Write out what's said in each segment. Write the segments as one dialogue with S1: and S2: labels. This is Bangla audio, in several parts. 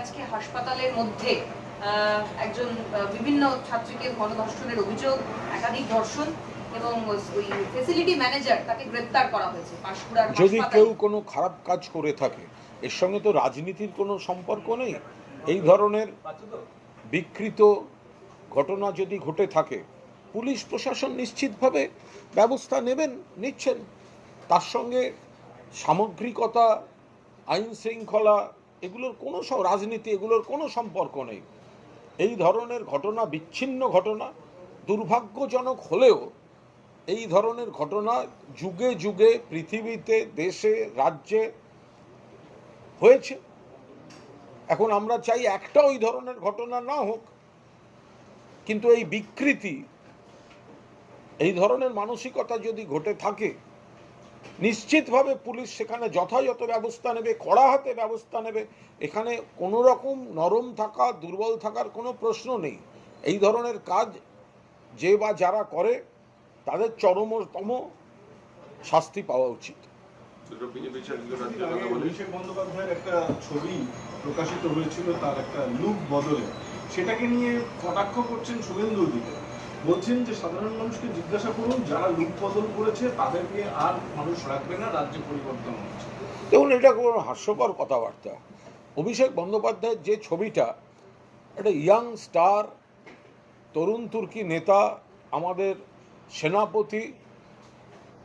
S1: আজকে হাসপাতালের মধ্যে একজন বিভিন্ন ছাত্রীকে গণধর্ষণের অভিযোগ একাধিক ধর্ষণ যদি
S2: কেউ কোনো খারাপ কাজ করে থাকে এর সঙ্গে তো রাজনীতির কোনো সম্পর্ক নেই এই ধরনের বিকৃত ঘটনা যদি ঘটে থাকে পুলিশ প্রশাসন নিশ্চিতভাবে ব্যবস্থা নেবেন নিচ্ছেন তার সঙ্গে সামগ্রিকতা আইন শৃঙ্খলা এগুলোর কোনো রাজনীতি এগুলোর কোনো সম্পর্ক নেই এই ধরনের ঘটনা বিচ্ছিন্ন ঘটনা দুর্ভাগ্যজনক হলেও এই ধরনের ঘটনা যুগে যুগে পৃথিবীতে দেশে রাজ্যে হয়েছে এখন আমরা চাই একটা ওই ধরনের ঘটনা না হোক কিন্তু এই বিকৃতি এই ধরনের মানসিকতা যদি ঘটে থাকে নিশ্চিতভাবে পুলিশ সেখানে যথাযথ ব্যবস্থা নেবে কড়া হাতে ব্যবস্থা নেবে এখানে কোনো রকম নরম থাকা দুর্বল থাকার কোনো প্রশ্ন নেই এই ধরনের কাজ যে বা যারা করে তাদের চরমতম শাস্তি পাওয়া উচিত
S3: প্রকাশিত হয়েছিল তার একটা লুক বদলে সেটাকে নিয়ে কটাক্ষ করছেন শুভেন্দু অধিকার বলছেন যে সাধারণ মানুষকে জিজ্ঞাসা করুন যারা লোক করেছে তাদেরকে আর মানুষ রাখবে না রাজ্য পরিবর্তন হচ্ছে
S2: দেখুন এটা কোনো হাস্যকর কথাবার্তা অভিষেক বন্দ্যোপাধ্যায়ের যে ছবিটা একটা ইয়াং স্টার তরুণ তুর্কি নেতা আমাদের সেনাপতি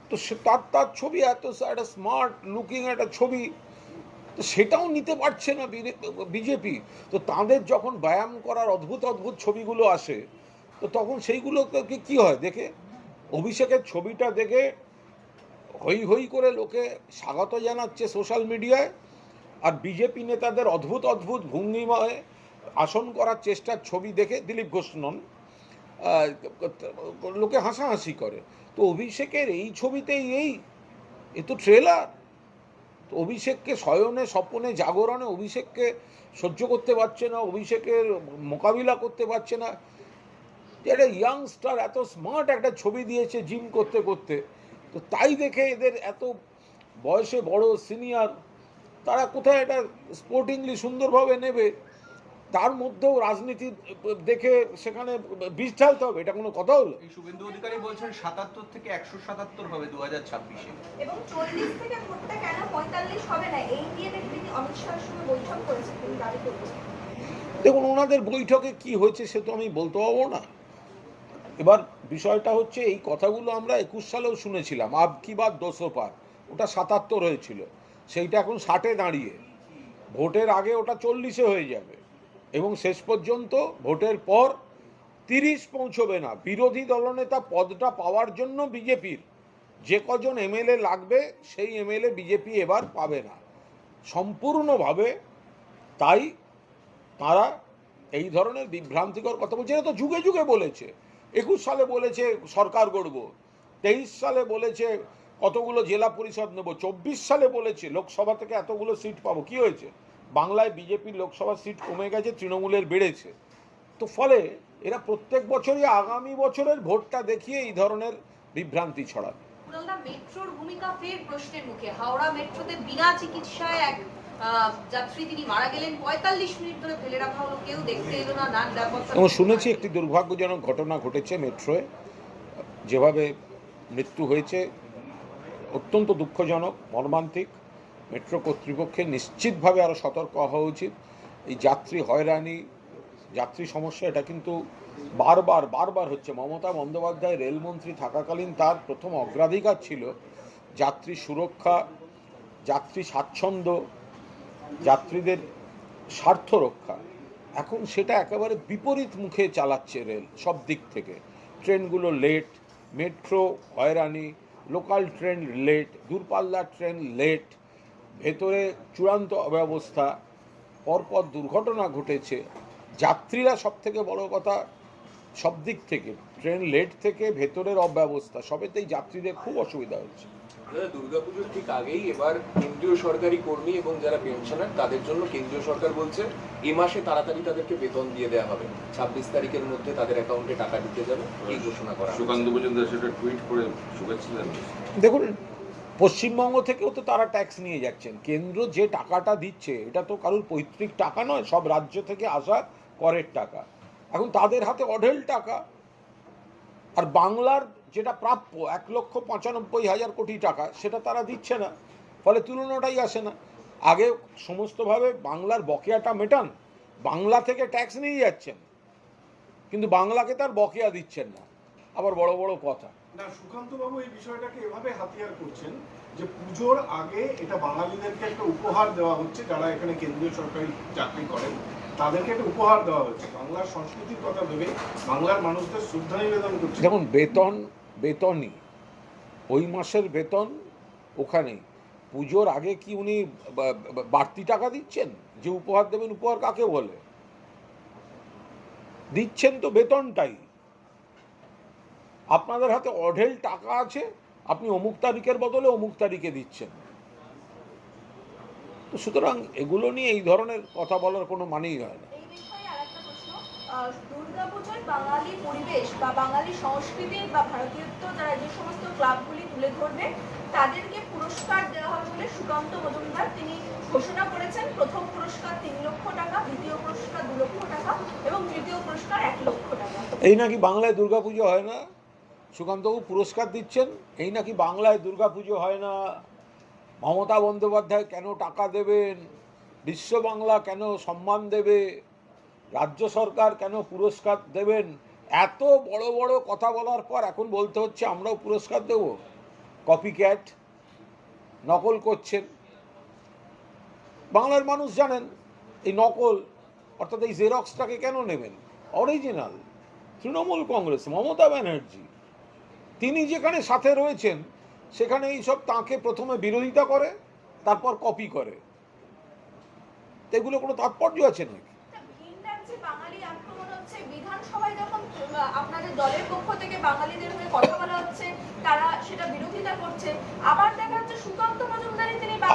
S2: তো সে তার তার ছবি এত একটা স্মার্ট লুকিং একটা ছবি তো সেটাও নিতে পারছে না বিজেপি তো তাদের যখন ব্যায়াম করার অদ্ভুত অদ্ভুত ছবিগুলো আসে তো তখন সেইগুলোকে কি হয় দেখে অভিষেকের ছবিটা দেখে হই হই করে লোকে স্বাগত জানাচ্ছে সোশ্যাল মিডিয়ায় আর বিজেপি নেতাদের অদ্ভুত অদ্ভুত ভঙ্গিমায় আসন করার চেষ্টার ছবি দেখে দিলীপ ঘোষ নন লোকে হাসাহাসি করে তো অভিষেকের এই ছবিতেই এই এ তো ট্রেলার তো অভিষেককে শয়নে স্বপনে জাগরণে অভিষেককে সহ্য করতে পারছে না অভিষেকের মোকাবিলা করতে পারছে না একটা ইয়াংস্টার এত স্মার্ট একটা ছবি দিয়েছে জিম করতে করতে তো তাই দেখে এদের এত বয়সে বড় সিনিয়র তারা কোথায় এটা স্পোর্টিংলি সুন্দরভাবে নেবে তার মধ্যেও রাজনীতি দেখে সেখানে বীজ ঢালতে হবে এটা কোনো কথা হলো
S4: শুভেন্দু অধিকারী বলছেন সাতাত্তর থেকে একশো সাতাত্তর হবে দু হাজার ছাব্বিশে
S1: এবং চল্লিশ থেকে ভোটটা কেন পঁয়তাল্লিশ হবে না এই নিয়ে তিনি অমিত শাহের সঙ্গে বৈঠক করেছেন
S2: দেখুন ওনাদের বৈঠকে কি হয়েছে সে তো আমি বলতে পারবো না এবার বিষয়টা হচ্ছে এই কথাগুলো আমরা একুশ সালেও শুনেছিলাম আব কি বাদ দোষো পার ওটা সাতাত্তর হয়েছিল সেইটা এখন ষাটে দাঁড়িয়ে ভোটের আগে ওটা চল্লিশে হয়ে যাবে এবং শেষ পর্যন্ত ভোটের পর তিরিশ পৌঁছবে না বিরোধী দলনেতা পদটা পাওয়ার জন্য বিজেপির যে কজন এমএলএ লাগবে সেই এমএলএ বিজেপি এবার পাবে না সম্পূর্ণভাবে তাই তারা এই ধরনের বিভ্রান্তিকর কথা বলছে এটা তো যুগে যুগে বলেছে একুশ সালে বলেছে সরকার গড়ব তেইশ সালে বলেছে কতগুলো জেলা পরিষদ নেব চব্বিশ সালে বলেছে লোকসভা থেকে এতগুলো সিট পাবো কি হয়েছে বাংলায় বিজেপির লোকসভা সিট কমে গেছে তৃণমূলের বেড়েছে তো ফলে এরা প্রত্যেক বছরই আগামী বছরের ভোটটা দেখিয়ে এই ধরনের বিভ্রান্তি ছড়ায়
S1: মেট্রোর ভূমিকা ফের প্রশ্নের মুখে হাওড়া মেট্রোতে বিনা চিকিৎসায় এক যাত্রী তিনি মারা গেলেন পঁয়তাল্লিশ মিনিট ধরে ফেলে রাখা হলো কেউ দেখতে এলো না
S2: শুনেছি একটি দুর্ভাগ্যজনক ঘটনা ঘটেছে মেট্রোয় যেভাবে মৃত্যু হয়েছে অত্যন্ত দুঃখজনক মর্মান্তিক মেট্রো কর্তৃপক্ষের নিশ্চিতভাবে আরও সতর্ক হওয়া উচিত এই যাত্রী হয়রানি যাত্রী সমস্যা এটা কিন্তু বারবার বারবার হচ্ছে মমতা বন্দ্যোপাধ্যায় রেলমন্ত্রী থাকাকালীন তার প্রথম অগ্রাধিকার ছিল যাত্রী সুরক্ষা যাত্রী স্বাচ্ছন্দ্য যাত্রীদের স্বার্থ রক্ষা এখন সেটা একেবারে বিপরীত মুখে চালাচ্ছে রেল সব দিক থেকে ট্রেনগুলো লেট মেট্রো হয়রানি লোকাল ট্রেন লেট দূরপাল্লার ট্রেন লেট ভেতরে চূড়ান্ত অব্যবস্থা পরপর দুর্ঘটনা ঘটেছে যাত্রীরা সব থেকে বড় কথা সব দিক থেকে ট্রেন লেট থেকে ভেতরের অব্যবস্থা সবেতেই যাত্রীদের খুব অসুবিধা হচ্ছে
S4: দুর্গাপুজোর ঠিক আগেই এবার কেন্দ্রীয় সরকারি কর্মী এবং যারা পেনশনার তাদের জন্য কেন্দ্রীয় সরকার বলছে এ মাসে তাড়াতাড়ি তাদেরকে বেতন দিয়ে দেওয়া হবে ছাব্বিশ তারিখের মধ্যে তাদের অ্যাকাউন্টে টাকা দিতে যাবে এই হ্যাঁ। ঘোষণা করা সুকান্ত
S3: পর্যন্ত সেটা টুইট করে শুভেচ্ছা
S2: দেখুন পশ্চিমবঙ্গ থেকেও তো তারা ট্যাক্স নিয়ে যাচ্ছেন কেন্দ্র যে টাকাটা দিচ্ছে এটা তো কারোর পৈতৃক টাকা নয় সব রাজ্য থেকে আসা করের টাকা এখন তাদের হাতে অঢেল টাকা আর বাংলার যেটা প্রাপ্য এক লক্ষ পঁচানব্বই হাজার কোটি টাকা সেটা তারা দিচ্ছে না ফলে তুলনাটাই আসে না আগে সমস্তভাবে বাংলার বকেয়াটা মেটান বাংলা থেকে ট্যাক্স নিয়ে যাচ্ছেন কিন্তু বাংলাকে তার বকেয়া দিচ্ছেন না আবার বড় বড় কথা
S3: না সুকান্তবাবু এই বিষয়টাকে এভাবে হাতিয়ার করছেন যে পুজোর আগে এটা বাঙালিদেরকে একটা উপহার দেওয়া হচ্ছে যারা এখানে কেন্দ্রীয় সরকারি চাকরি করেন তাদেরকে একটা উপহার দেওয়া হচ্ছে বাংলার সংস্কৃতির কথা ভেবে বাংলার মানুষদের শ্রদ্ধা নিবেদন করছে
S2: দেখুন বেতন বেতনই ওই মাসের বেতন ওখানেই পুজোর আগে কি উনি বাড়তি টাকা দিচ্ছেন যে উপহার দেবেন উপহার কাকে বলে দিচ্ছেন তো বেতনটাই আপনাদের হাতে অঢেল টাকা আছে আপনি অমুক তারিখের বদলে অমুক তারিখে দিচ্ছেন তো সুতরাং এগুলো নিয়ে এই ধরনের কথা বলার কোনো মানেই হয় না
S1: বাঙালি পরিবেশ বা বাঙালি সংস্কৃতি বা যারা যে সমস্ত ক্লাবগুলি তাদেরকে পুরস্কার দেওয়া সুকান্ত তিনি ঘোষণা করেছেন প্রথম পুরস্কার তিন লক্ষ টাকা দ্বিতীয় পুরস্কার দু লক্ষ টাকা এবং পুরস্কার এক লক্ষ
S2: এই নাকি বাংলায় দুর্গাপুজো হয় না সুকান্তবাবু পুরস্কার দিচ্ছেন এই নাকি বাংলায় দুর্গাপুজো হয় না মমতা বন্দ্যোপাধ্যায় কেন টাকা দেবেন বিশ্ব বাংলা কেন সম্মান দেবে রাজ্য সরকার কেন পুরস্কার দেবেন এত বড় বড় কথা বলার পর এখন বলতে হচ্ছে আমরাও পুরস্কার দেব কপি ক্যাট নকল করছেন বাংলার মানুষ জানেন এই নকল অর্থাৎ এই জেরক্সটাকে কেন নেবেন অরিজিনাল তৃণমূল কংগ্রেস মমতা ব্যানার্জি তিনি যেখানে সাথে রয়েছেন সেখানে এইসব তাকে প্রথমে বিরোধিতা করে তারপর কপি করে এগুলো কোনো তাৎপর্য আছে নাকি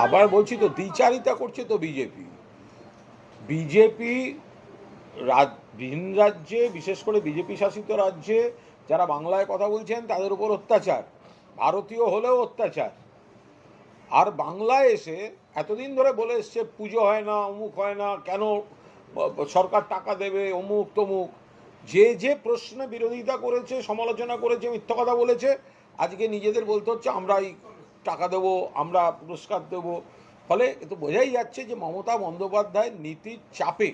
S2: আবার বলছি তো দ্বিচারিতা করছে তো বিজেপি বিজেপি ভিন রাজ্যে বিশেষ করে বিজেপি শাসিত রাজ্যে যারা বাংলায় কথা বলছেন তাদের উপর অত্যাচার ভারতীয় হলেও অত্যাচার আর বাংলায় এসে এতদিন ধরে বলে এসছে পুজো হয় না অমুক হয় না কেন সরকার টাকা দেবে অমুক তমুক যে যে প্রশ্নে বিরোধিতা করেছে সমালোচনা করেছে মিথ্যা কথা বলেছে আজকে নিজেদের বলতে হচ্ছে আমরাই টাকা দেব আমরা পুরস্কার দেব ফলে তো বোঝাই যাচ্ছে যে মমতা বন্দ্যোপাধ্যায়ের নীতির চাপে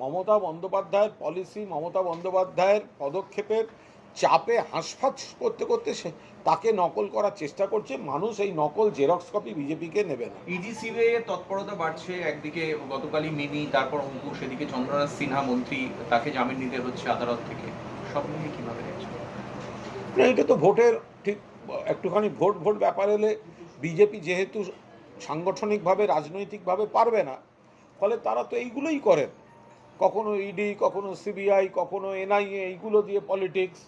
S2: মমতা বন্দ্যোপাধ্যায়ের পলিসি মমতা বন্দ্যোপাধ্যায়ের পদক্ষেপের চাপে হাঁসফাঁস করতে করতে সে তাকে নকল করার চেষ্টা করছে মানুষ এই নকল জেরক্স কপি বিজেপিকে নেবে না
S4: ইডি তৎপরতা বাড়ছে একদিকে গতকালই মিনি তারপর অঙ্কুশ এদিকে চন্দ্রনাথ সিনহা মন্ত্রী তাকে জামিন নিতে হচ্ছে আদালত থেকে সব মিলিয়ে কীভাবে দেখছেন
S2: এটা তো ভোটের ঠিক একটুখানি ভোট ভোট ব্যাপার হলে বিজেপি যেহেতু সাংগঠনিকভাবে রাজনৈতিকভাবে পারবে না ফলে তারা তো এইগুলোই করেন কখনো ইডি কখনো সিবিআই কখনো এনআইএ এইগুলো দিয়ে পলিটিক্স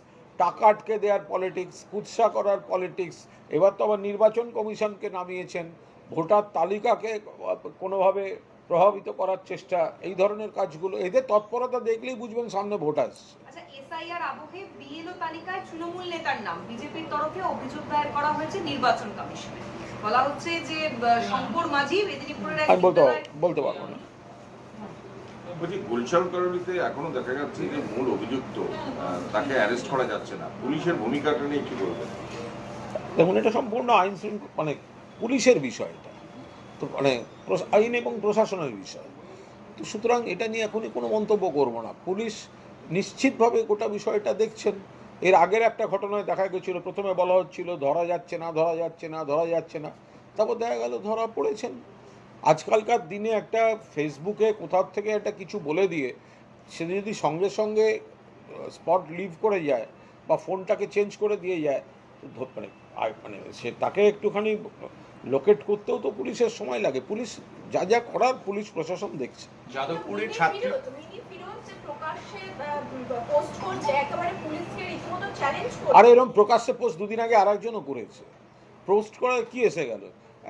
S2: টাকা আটকে দেওয়ার পলিটিক্স কুৎসা করার পলিটিক্স এবার তো আবার নির্বাচন কমিশনকে নামিয়েছেন ভোটার তালিকাকে কোনোভাবে প্রভাবিত করার চেষ্টা এই ধরনের কাজগুলো এদের তৎপরতা দেখলেই বুঝবেন সামনে ভোট আসছে আচ্ছা, বলতে পারবো না
S3: বলছি গুলশান কলোনিতে এখনো দেখা যাচ্ছে যে মূল অভিযুক্ত তাকে অ্যারেস্ট করা যাচ্ছে না পুলিশের ভূমিকাটা নিয়ে কি বলবেন
S2: দেখুন এটা সম্পূর্ণ আইন মানে পুলিশের বিষয় এটা তো মানে আইন এবং প্রশাসনের বিষয় তো সুতরাং এটা নিয়ে এখনই কোনো মন্তব্য করবো না পুলিশ নিশ্চিতভাবে গোটা বিষয়টা দেখছেন এর আগের একটা ঘটনায় দেখা গেছিল প্রথমে বলা হচ্ছিল ধরা যাচ্ছে না ধরা যাচ্ছে না ধরা যাচ্ছে না তারপর দেখা গেল ধরা পড়েছেন আজকালকার দিনে একটা ফেসবুকে কোথাও থেকে একটা কিছু বলে দিয়ে সে যদি সঙ্গে সঙ্গে স্পট লিভ করে যায় বা ফোনটাকে চেঞ্জ করে দিয়ে যায় মানে মানে সে তাকে একটুখানি লোকেট করতেও তো পুলিশের সময় লাগে পুলিশ যা যা করার পুলিশ প্রশাসন দেখছে
S1: যাদবপুরের ছাত্রী
S2: আর এরকম প্রকাশ্যে পোস্ট দুদিন আগে আরেকজনও করেছে পোস্ট করার কি এসে গেল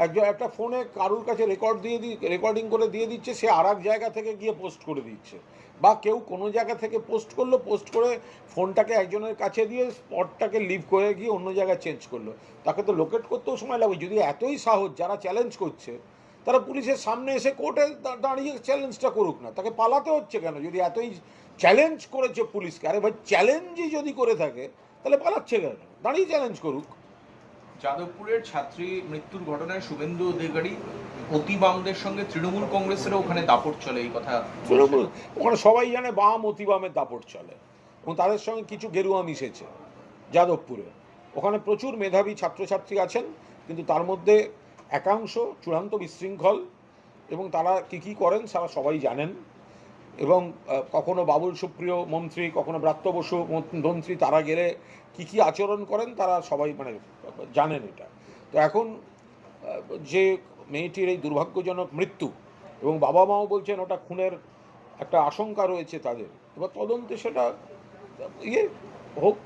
S2: একজন একটা ফোনে কারুর কাছে রেকর্ড দিয়ে দি রেকর্ডিং করে দিয়ে দিচ্ছে সে আর জায়গা থেকে গিয়ে পোস্ট করে দিচ্ছে বা কেউ কোনো জায়গা থেকে পোস্ট করলো পোস্ট করে ফোনটাকে একজনের কাছে দিয়ে স্পটটাকে লিভ করে গিয়ে অন্য জায়গায় চেঞ্জ করলো তাকে তো লোকেট করতেও সময় লাগবে যদি এতই সাহস যারা চ্যালেঞ্জ করছে তারা পুলিশের সামনে এসে কোর্টে দাঁড়িয়ে চ্যালেঞ্জটা করুক না তাকে পালাতে হচ্ছে কেন যদি এতই চ্যালেঞ্জ করেছে পুলিশকে আরে ভাই চ্যালেঞ্জই যদি করে থাকে তাহলে পালাচ্ছে কেন দাঁড়িয়ে চ্যালেঞ্জ করুক
S4: যাদবপুরের ছাত্রী মৃত্যুর ঘটনায় শুভেন্দু অধিকারী অতি বামদের সঙ্গে তৃণমূল কংগ্রেসেরও ওখানে দাপট চলে এই কথা
S2: তৃণমূল ওখানে সবাই জানে বাম অতি বামের দাপট চলে এবং তাদের সঙ্গে কিছু গেরুয়া মিশেছে যাদবপুরে ওখানে প্রচুর মেধাবী ছাত্রছাত্রী আছেন কিন্তু তার মধ্যে একাংশ চূড়ান্ত বিশৃঙ্খল এবং তারা কী কী করেন তারা সবাই জানেন এবং কখনো বাবুল সুপ্রিয় মন্ত্রী কখনো ব্রাত্য বসু মন্ত্রী তারা গেলে কি কি আচরণ করেন তারা সবাই মানে জানেন এটা তো এখন যে মেয়েটির এই দুর্ভাগ্যজনক মৃত্যু এবং বাবা মাও বলছেন ওটা খুনের একটা আশঙ্কা রয়েছে তাদের এবার তদন্তে সেটা ইয়ে হোক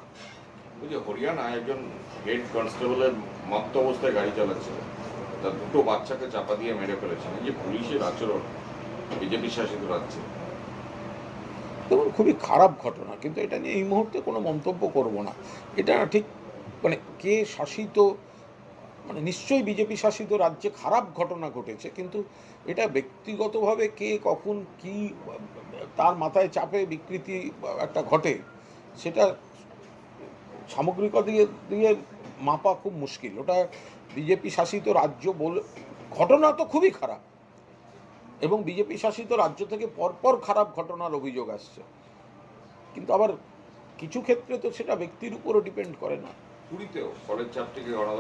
S3: হরিয়ানা একজন হেড কনস্টেবলের মত অবস্থায় গাড়ি চালাচ্ছে তার দুটো বাচ্চাকে চাপা দিয়ে মেরে ফেলেছেন যে পুলিশের আচরণ বিজেপি শাসিত রাজ্যে
S2: দেখুন খুবই খারাপ ঘটনা কিন্তু এটা নিয়ে এই মুহূর্তে কোনো মন্তব্য করব না এটা ঠিক মানে কে শাসিত মানে নিশ্চয়ই বিজেপি শাসিত রাজ্যে খারাপ ঘটনা ঘটেছে কিন্তু এটা ব্যক্তিগতভাবে কে কখন কি তার মাথায় চাপে বিকৃতি একটা ঘটে সেটা সামগ্রিক দিয়ে দিয়ে মাপা খুব মুশকিল ওটা বিজেপি শাসিত রাজ্য বলে ঘটনা তো খুবই খারাপ এবং বিজেপি শাসিত রাজ্য থেকে পরপর খারাপ ঘটনার অভিযোগ আসছে কিন্তু আবার কিছু ক্ষেত্রে তো সেটা ব্যক্তির উপরও ডিপেন্ড করে না পুরীতেও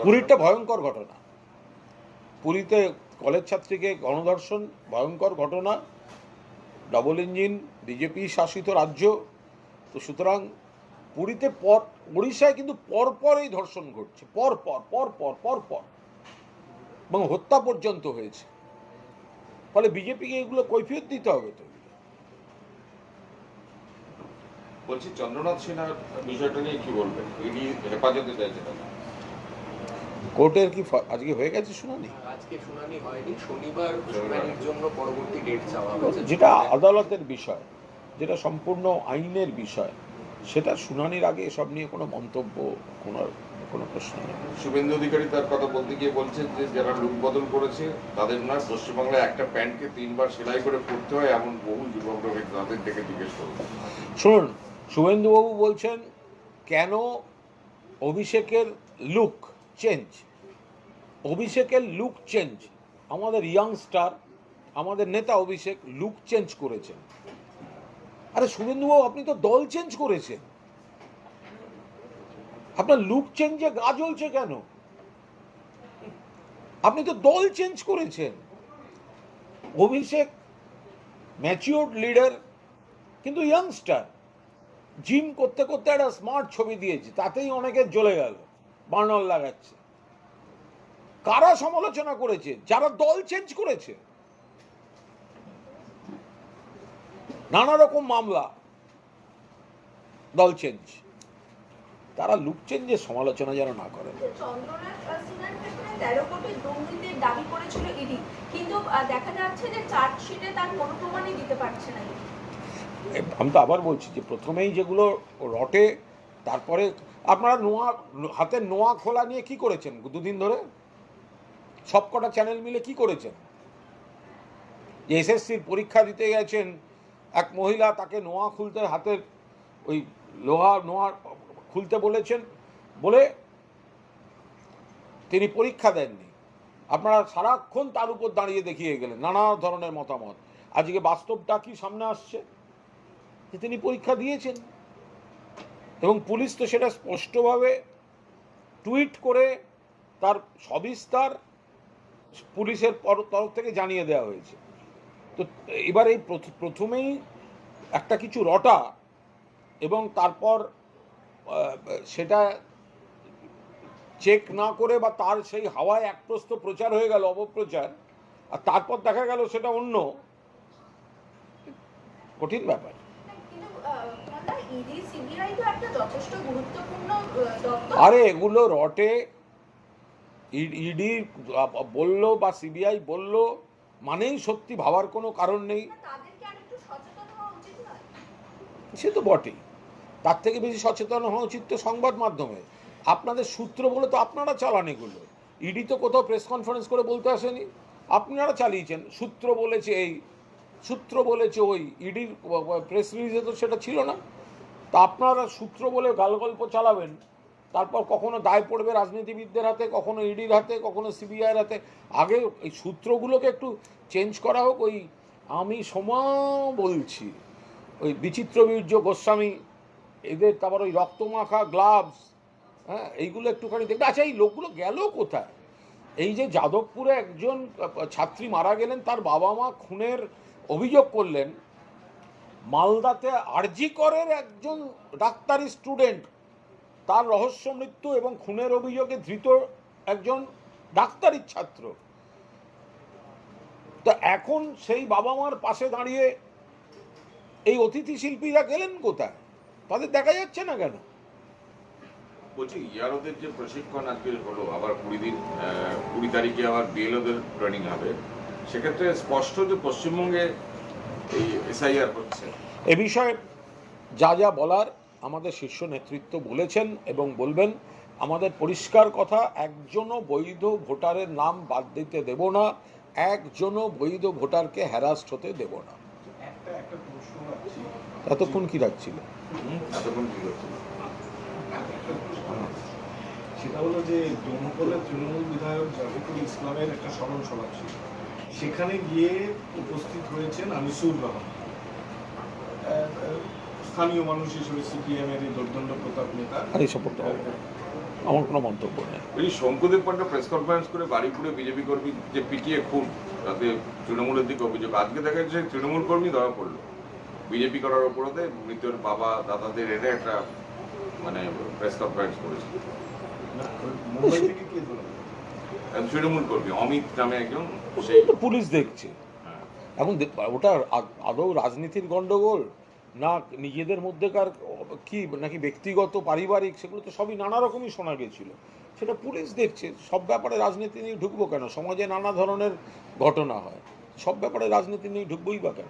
S2: পুরীটা ভয়ঙ্কর ঘটনা পুরীতে কলেজ ছাত্রীকে গণধর্ষণ ভয়ঙ্কর ঘটনা ডবল ইঞ্জিন বিজেপি শাসিত রাজ্য তো সুতরাং পুরীতে পর উড়িষ্যায় কিন্তু পরপর এই ধর্ষণ ঘটছে পরপর পরপর পরপর এবং হত্যা পর্যন্ত হয়েছে ফলে বিজেপিকে এগুলো কৈফিয়ত দিতে হবে তো
S3: বলছি চন্দ্রনাথ সিনহার বিষয়টা নিয়ে কি বলবেন ইনি হেফাজতে চাইছে
S2: কোর্টের কি আজকে হয়ে গেছে শুনানি
S4: আজকে শুনানি হয়নি শনিবার শুনানির জন্য পরবর্তী ডেট চাওয়া হয়েছে
S2: যেটা আদালতের বিষয় যেটা সম্পূর্ণ আইনের বিষয় সেটা শুনানির আগে এসব নিয়ে কোনো মন্তব্য কোনো কোনো প্রশ্ন নেই
S3: শুভেন্দু অধিকারী তার কথা বলতে গিয়ে বলছেন যে যারা লুক বদল করেছে তাদের না পশ্চিমবাংলায় একটা প্যান্টকে তিনবার সেলাই করে পড়তে হয় এমন বহু যুবক রয়েছে তাদের থেকে জিজ্ঞেস করুন
S2: শুনুন শুভেন্দুবাবু বলছেন কেন অভিষেকের লুক চেঞ্জ অভিষেকের লুক চেঞ্জ আমাদের ইয়াংস্টার আমাদের নেতা অভিষেক লুক চেঞ্জ করেছেন আরে শুভেন্দুবাবু আপনি তো দল চেঞ্জ করেছেন আপনার লুক চেঞ্জে গা জ্বলছে কেন আপনি তো দল চেঞ্জ করেছেন অভিষেক ম্যাচিওর লিডার কিন্তু ইয়াংস্টার জিম করতে করতে একটা স্মার্ট ছবি দিয়েছে তাতেই অনেকে জ্বলে গেল বার্নল লাগাচ্ছে কারা সমালোচনা করেছে যারা দল চেঞ্জ করেছে নানা রকম মামলা দল চেঞ্জ তারা লুকছেন যে সমালোচনা যেন না করেন আমি তো আবার বলছি যে প্রথমেই যেগুলো রটে তারপরে আপনারা নোয়া হাতে নোয়া খোলা নিয়ে কি করেছেন দুদিন ধরে সবকটা চ্যানেল মিলে কি করেছেন এসএসসির পরীক্ষা দিতে গেছেন এক মহিলা তাকে নোয়া খুলতে হাতের ওই লোহা নোয়া খুলতে বলেছেন বলে তিনি পরীক্ষা দেননি আপনারা সারাক্ষণ তার উপর দাঁড়িয়ে দেখিয়ে গেলেন নানা ধরনের মতামত আজকে বাস্তবটা কি সামনে আসছে যে তিনি পরীক্ষা দিয়েছেন এবং পুলিশ তো সেটা স্পষ্টভাবে টুইট করে তার সবিস্তার পুলিশের তরফ থেকে জানিয়ে দেওয়া হয়েছে তো এবার এই প্রথমেই একটা কিছু রটা এবং তারপর সেটা চেক না করে বা তার সেই হাওয়ায় একপ্রস্ত প্রচার হয়ে গেল অপপ্রচার আর তারপর দেখা গেল সেটা অন্য কঠিন ব্যাপার আরে এগুলো রটে ইডি বলল বা সিবিআই বলল মানেই সত্যি ভাবার কোনো কারণ নেই সে তো বটেই তার থেকে বেশি সচেতন হওয়া উচিত তো সংবাদ মাধ্যমে আপনাদের সূত্র বলে তো আপনারা চালান এগুলো ইডি তো কোথাও প্রেস কনফারেন্স করে বলতে আসেনি আপনারা চালিয়েছেন সূত্র বলেছে এই সূত্র বলেছে ওই ইডির প্রেস রিলিজে তো সেটা ছিল না তা আপনারা সূত্র বলে গালগল্প চালাবেন তারপর কখনো দায় পড়বে রাজনীতিবিদদের হাতে কখনো ইডির হাতে কখনো সিবিআইয়ের হাতে আগে এই সূত্রগুলোকে একটু চেঞ্জ করা হোক ওই আমি সময় বলছি ওই বিচিত্র বীর্য গোস্বামী এদের তারপর ওই রক্তমাখা গ্লাভস হ্যাঁ এইগুলো একটুখানি দেখবে আচ্ছা এই লোকগুলো গেল কোথায় এই যে যাদবপুরে একজন ছাত্রী মারা গেলেন তার বাবা মা খুনের অভিযোগ করলেন মালদাতে আরজি করের একজন ডাক্তারি স্টুডেন্ট তার রহস্য মৃত্যু এবং খুনের অভিযোগে ধৃত একজন ডাক্তারির ছাত্র তো এখন সেই বাবা মার পাশে দাঁড়িয়ে এই অতিথি শিল্পীরা গেলেন কোথায় তাদের দেখা যাচ্ছে না কেন
S3: বলছি ইয়ারোদের যে প্রশিক্ষণ আজকে হলো আবার কুড়ি দিন কুড়ি তারিখে আবার বিএলওদের ট্রেনিং হবে সেক্ষেত্রে স্পষ্ট যে পশ্চিমবঙ্গে এই এসআইআর হচ্ছে
S2: এ বিষয়ে যা যা বলার আমাদের শীর্ষ নেতৃত্ব বলেছেন এবং বলবেন আমাদের পরিষ্কার কথা একজনও বৈধ ভোটারের নাম বাদ দিতে দেব না একজনও বৈধ ভোটারকে হ্যারাস্ট হতে দেব না এতক্ষণ কি রাখছিলেন
S3: সেটা হলো যে তৃণমূল বিধায়ক জাহিদুল ইসলামের একটা স্মরণ সভা ছিল সেখানে গিয়ে উপস্থিত হয়েছেন আনিসুর রহমান স্থানীয় মানুষ হিসেবে সিপিএম এর প্রতাপ নেতা
S2: আমার কোনো মন্তব্য নেই
S3: এই শঙ্কুদেব পান্ডা প্রেস কনফারেন্স করে বাড়িপুরে বিজেপি কর্মী যে পিটিয়ে খুন তাতে তৃণমূলের দিকে অভিযোগ আজকে দেখা যাচ্ছে তৃণমূল কর্মী ধরা পড়লো বিজেপি করার অপরাধে মৃত্যুর বাবা দাদাদের এনে একটা মানে প্রেস কনফারেন্স করেছিল অমিত নামে একজন
S2: পুলিশ দেখছে হ্যাঁ। এখন ওটা আদৌ রাজনীতির গন্ডগোল না নিজেদের মধ্যেকার কি নাকি ব্যক্তিগত পারিবারিক সেগুলো তো সবই নানা রকমই শোনা সেটা পুলিশ দেখছে সব ব্যাপারে রাজনীতি নিয়ে ঢুকবো কেন সমাজে নানা ধরনের ঘটনা হয় সব ব্যাপারে রাজনীতি নিয়ে ঢুকবোই বা কেন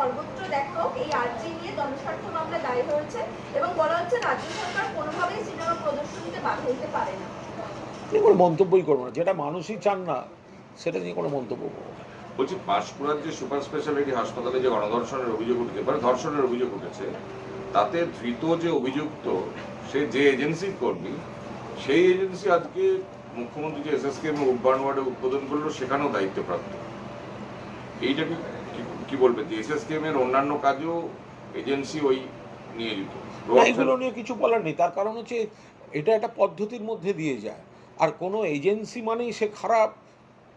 S1: সর্বত্র দেখো এই আর্জি নিয়ে জনস্বার্থ মামলা দায়ের হয়েছে এবং বলা হচ্ছে রাজ্য সরকার কোনোভাবেই সিনেমা প্রদর্শনীতে বাধা দিতে পারে না
S2: কোনো মন্তব্যই করবো না যেটা মানুষই চান না সেটা নিয়ে কোনো মন্তব্য করবো
S3: বলছি পাঁশকুড়ার যে সুপার স্পেশালিটি হাসপাতালে যে গণধর্ষণের অভিযোগ উঠেছে মানে ধর্ষণের অভিযোগ উঠেছে তাতে ধৃত যে অভিযুক্ত সে যে এজেন্সির কর্মী সেই এজেন্সি আজকে মুখ্যমন্ত্রী যে এস এস কে উদ্যান ওয়ার্ডে উদ্বোধন করলো সেখানেও দায়িত্বপ্রাপ্ত এইটাকে কি বলবে যে এসএসকেএম এর অন্যান্য কাজেও এজেন্সি ওই নিয়ে নিত
S2: এগুলো নিয়ে কিছু বলার নেই তার কারণ হচ্ছে এটা একটা পদ্ধতির মধ্যে দিয়ে যায় আর কোনো এজেন্সি মানেই সে খারাপ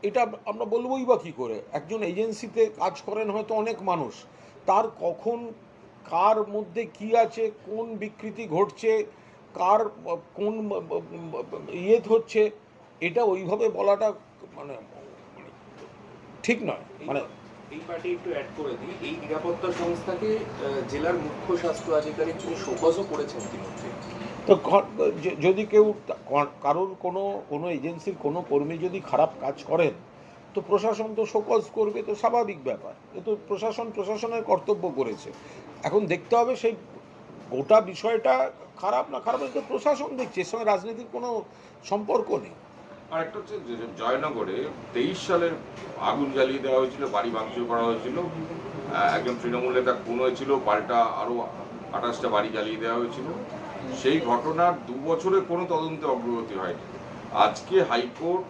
S2: এটা আমরা বলবোই বা কী করে একজন এজেন্সিতে কাজ করেন হয়তো অনেক মানুষ তার কখন কার মধ্যে কি আছে কোন বিকৃতি ঘটছে কার কোন ইয়ে হচ্ছে এটা ওইভাবে বলাটা মানে ঠিক নয় মানে
S4: এই পার্টি একটু অ্যাড করে দিই এই নিরাপত্তা সংস্থাকে জেলার মুখ্য স্বাস্থ্য আধিকারিক তিনি শোকজও করেছেন ইতিমধ্যে
S2: তো যদি কেউ কারোর কোনো কোনো এজেন্সির কোনো কর্মী যদি খারাপ কাজ করেন তো প্রশাসন তো শোকজ করবে তো স্বাভাবিক ব্যাপার এ তো প্রশাসন প্রশাসনের কর্তব্য করেছে এখন দেখতে হবে সেই গোটা বিষয়টা খারাপ না খারাপ প্রশাসন দেখছে এর সঙ্গে রাজনীতির কোনো সম্পর্ক নেই
S3: আর একটা হচ্ছে জয়নগরে তেইশ সালের আগুন জ্বালিয়ে দেওয়া হয়েছিল বাড়ি ভাঙচুর করা হয়েছিল একজন তৃণমূল নেতা খুন হয়েছিল বাড়িটা আরও আঠাশটা বাড়ি জ্বালিয়ে দেওয়া হয়েছিল সেই ঘটনার দু বছরে কোনো তদন্তে অগ্রগতি হয়নি আজকে হাইকোর্ট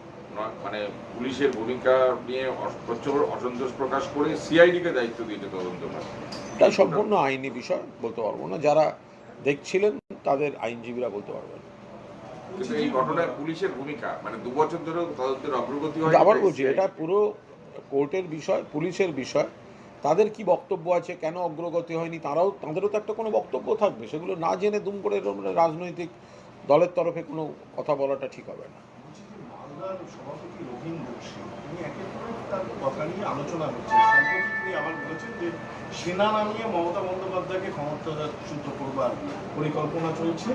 S3: মানে পুলিশের ভূমিকা নিয়ে প্রচুর অসন্তোষ প্রকাশ করে সিআইডিকে দায়িত্ব দিয়েছে তদন্ত
S2: তাই সম্পূর্ণ আইনি বিষয় বলতে পারবো না যারা দেখছিলেন তাদের আইনজীবীরা বলতে পারবেন
S3: এই ঘটনায় পুলিশের ভূমিকা মানে দু বছর
S2: আবার এটা পুরো কোর্টের বিষয় পুলিশের বিষয় তাদের কি বক্তব্য আছে কেন অগ্রগতি হয়নি তারাও তাদেরও তো একটা কোনো বক্তব্য থাকবে সেগুলো না জেনে দুম করে রাজনৈতিক দলের তরফে কোনো কথা বলাটা ঠিক হবে না
S3: কথা নিয়ে আলোচনা তিনি আবার বলেছেন যে সেনা নামিয়ে মমতা বন্দ্যোপাধ্যায়কে ক্ষমতা করবার পরিকল্পনা চলছে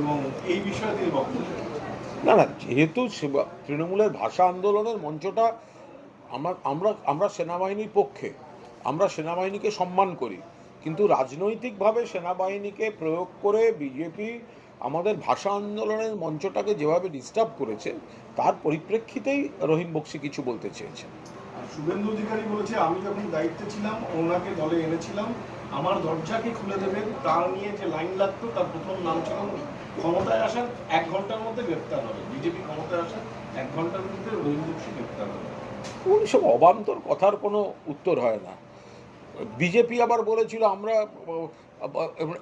S3: এবং এই বিষয়ে তিনি বক্তব্য
S2: না না যেহেতু তৃণমূলের ভাষা আন্দোলনের মঞ্চটা আমার আমরা আমরা সেনাবাহিনীর পক্ষে আমরা সেনাবাহিনীকে সম্মান করি কিন্তু রাজনৈতিকভাবে সেনাবাহিনীকে প্রয়োগ করে বিজেপি আমাদের ভাষা আন্দোলনের মঞ্চটাকে যেভাবে ডিস্টার্ব করেছে তার পরিপ্রেক্ষিতেই রহিম বক্সি কিছু বলতে চেয়েছেন
S3: শুভেন্দু অধিকারী বলেছে আমি যখন দায়িত্বে ছিলাম ওনাকে দলে এনেছিলাম আমার দরজাকে খুলে দেবেন প্রাণ নিয়ে যে লাইন লাগতো তার প্রথম নাম ছিল উনি ক্ষমতায় আসার এক ঘন্টার মধ্যে গ্রেপ্তার হবে বিজেপি ক্ষমতায় আসার এক ঘন্টার মধ্যে রহিম বক্সি গ্রেপ্তার হবে
S2: ওইসব অবান্তর কথার কোনো উত্তর হয় না বিজেপি আবার বলেছিল আমরা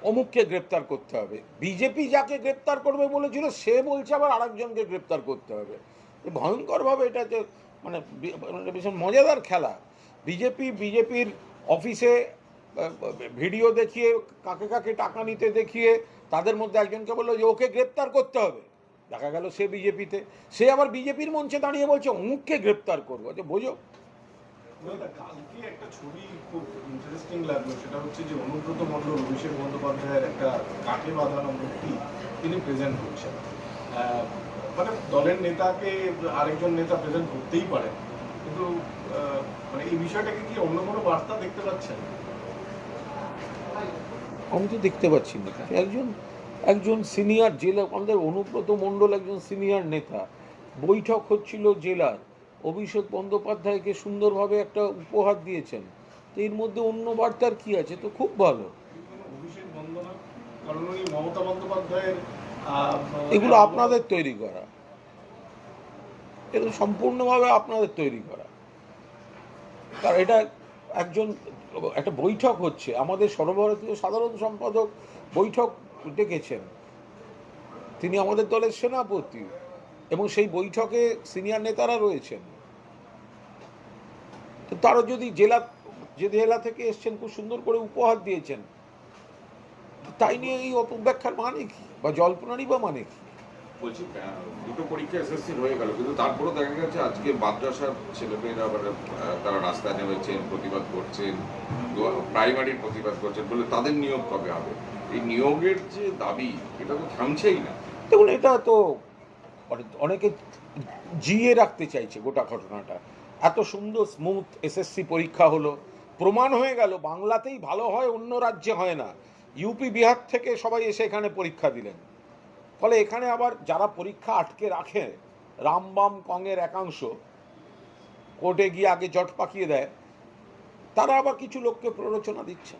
S2: অমুককে গ্রেপ্তার করতে হবে বিজেপি যাকে গ্রেপ্তার করবে বলেছিল সে বলছে আবার আরেকজনকে গ্রেপ্তার করতে হবে ভয়ঙ্করভাবে এটা যে মানে, মানে ভীষণ মজাদার খেলা বিজেপি বিজেপির অফিসে ভিডিও দেখিয়ে কাকে কাকে টাকা নিতে দেখিয়ে তাদের মধ্যে একজনকে বললো যে ওকে গ্রেপ্তার করতে হবে দেখা গেল সে বিজেপিতে সে আবার বিজেপির মঞ্চে দাঁড়িয়ে বলছে অমুককে গ্রেপ্তার করবো যে আচ্ছা, বোঝো
S3: ইন্টারেস্টিং লাগলো সেটা হচ্ছে যে অনুব্রত বন্দ্যোপাধ্যায়ের একটা তিনি প্রেজেন্ট করছেন মানে দলের নেতাকে আরেকজন নেতা প্রেজেন্ট করতেই পারে কিন্তু মানে এই কি অন্য কোনো বার্তা দেখতে পাচ্ছেন
S2: আমি তো দেখতে পাচ্ছি না আচ্ছা। একজন একজন সিনিয়র জেলা আমাদের অনুব্রত মণ্ডল একজন সিনিয়র নেতা বৈঠক হচ্ছিল জেলার অভিষেক বন্দ্যোপাধ্যায়কে সুন্দরভাবে একটা উপহার দিয়েছেন তো এর মধ্যে অন্য বার্তার কি আছে তো খুব ভালো এগুলো আপনাদের তৈরি করা এগুলো সম্পূর্ণভাবে আপনাদের তৈরি করা কারণ এটা একজন একটা বৈঠক হচ্ছে আমাদের সর্বভারতীয় সাধারণ সম্পাদক বৈঠক ডেকেছেন তিনি আমাদের দলের সেনাপতি এবং সেই বৈঠকে সিনিয়র নেতারা রয়েছেন তো তারও যদি জেলা যে জেলা থেকে এসছেন খুব সুন্দর করে উপহার দিয়েছেন তাই নিয়ে এই অপব্যাখ্যার মানে কি বা জল্পনারই বা মানে কি
S3: বলছি দুটো পরীক্ষা এসএসসির হয়ে গেল কিন্তু তারপরেও দেখা গেছে আজকে মাদ্রাসার ছেলেমেয়েরা মানে তারা রাস্তায় নেমেছেন প্রতিবাদ করছেন প্রাইমারির প্রতিবাদ করছেন বলে তাদের নিয়োগ কবে হবে এই নিয়োগের যে দাবি এটা তো থামছেই না
S2: দেখুন এটা তো অনেকে জিয়ে রাখতে চাইছে গোটা ঘটনাটা এত সুন্দর স্মুথ এসএসসি পরীক্ষা হলো প্রমাণ হয়ে গেল বাংলাতেই ভালো হয় অন্য রাজ্যে হয় না ইউপি বিহার থেকে সবাই এসে এখানে পরীক্ষা দিলেন ফলে এখানে আবার যারা পরীক্ষা আটকে রাখে রামবাম কংয়ের একাংশ কোর্টে গিয়ে আগে জট পাকিয়ে দেয় তারা আবার কিছু লোককে প্ররোচনা দিচ্ছে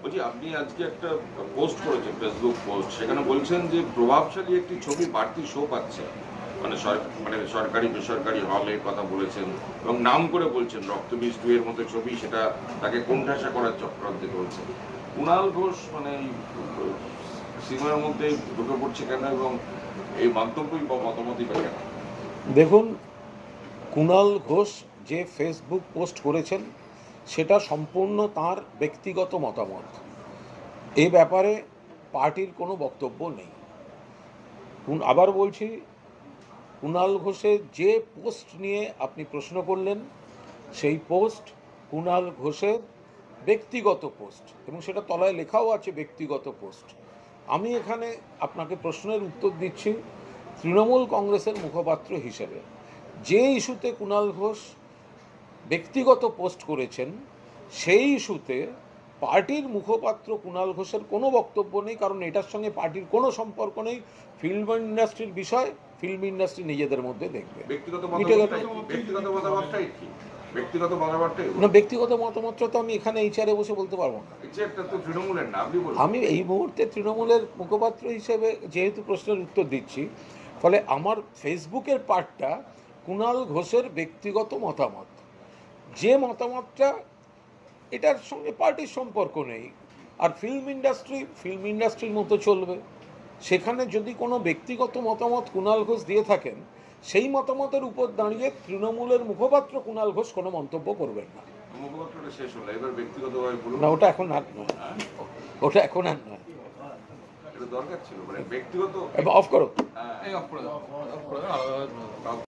S3: বলছি আপনি আজকে একটা পোস্ট করেছেন ফেসবুক পোস্ট সেখানে বলছেন যে প্রভাবশালী একটি ছবি বাড়তি শো পাচ্ছে মানে মানে সরকারি বেসরকারি হলের কথা বলেছেন এবং নাম করে বলছেন রক্তবীজ টু এর মতো ছবি সেটা তাকে কোণঠাসা করার চক্রান্তে বলছেন কুণাল ঘোষ মানে সিনেমার মধ্যে ঢুকে পড়ছে কেন এবং এই মাধ্যমই বা মতামতই বা কেন
S2: দেখুন কুণাল ঘোষ যে ফেসবুক পোস্ট করেছেন সেটা সম্পূর্ণ তার ব্যক্তিগত মতামত এ ব্যাপারে পার্টির কোনো বক্তব্য নেই আবার বলছি কুণাল ঘোষের যে পোস্ট নিয়ে আপনি প্রশ্ন করলেন সেই পোস্ট কুণাল ঘোষের ব্যক্তিগত পোস্ট এবং সেটা তলায় লেখাও আছে ব্যক্তিগত পোস্ট আমি এখানে আপনাকে প্রশ্নের উত্তর দিচ্ছি তৃণমূল কংগ্রেসের মুখপাত্র হিসেবে যে ইস্যুতে কুণাল ঘোষ ব্যক্তিগত পোস্ট করেছেন সেই ইস্যুতে পার্টির মুখপাত্র কুণাল ঘোষের কোনো বক্তব্য নেই কারণ এটার সঙ্গে পার্টির কোনো সম্পর্ক নেই ফিল্ম ইন্ডাস্ট্রির বিষয় ফিল্ম ইন্ডাস্ট্রি নিজেদের মধ্যে দেখবে
S3: ব্যক্তিগত না
S2: ব্যক্তিগত মতামতটা তো আমি এখানে এইচারে বসে বলতে পারবো না আমি এই মুহূর্তে তৃণমূলের মুখপাত্র হিসেবে যেহেতু প্রশ্নের উত্তর দিচ্ছি ফলে আমার ফেসবুকের পার্টটা কুণাল ঘোষের ব্যক্তিগত মতামত যে মতামতটা এটার সঙ্গে পার্টির সম্পর্ক নেই আর ফিল্ম ইন্ডাস্ট্রি ফিল্ম ইন্ডাস্ট্রির মতো চলবে সেখানে যদি কোনো ব্যক্তিগত মতামত কুণাল ঘোষ দিয়ে থাকেন সেই মতামতের উপর দাঁড়িয়ে তৃণমূলের মুখপাত্র কুণাল ঘোষ কোনো মন্তব্য করবেন না না ওটা এখন আর নয় হ্যাঁ। ওটা এখন আর নয় অফ মানে করো হ্যাঁ।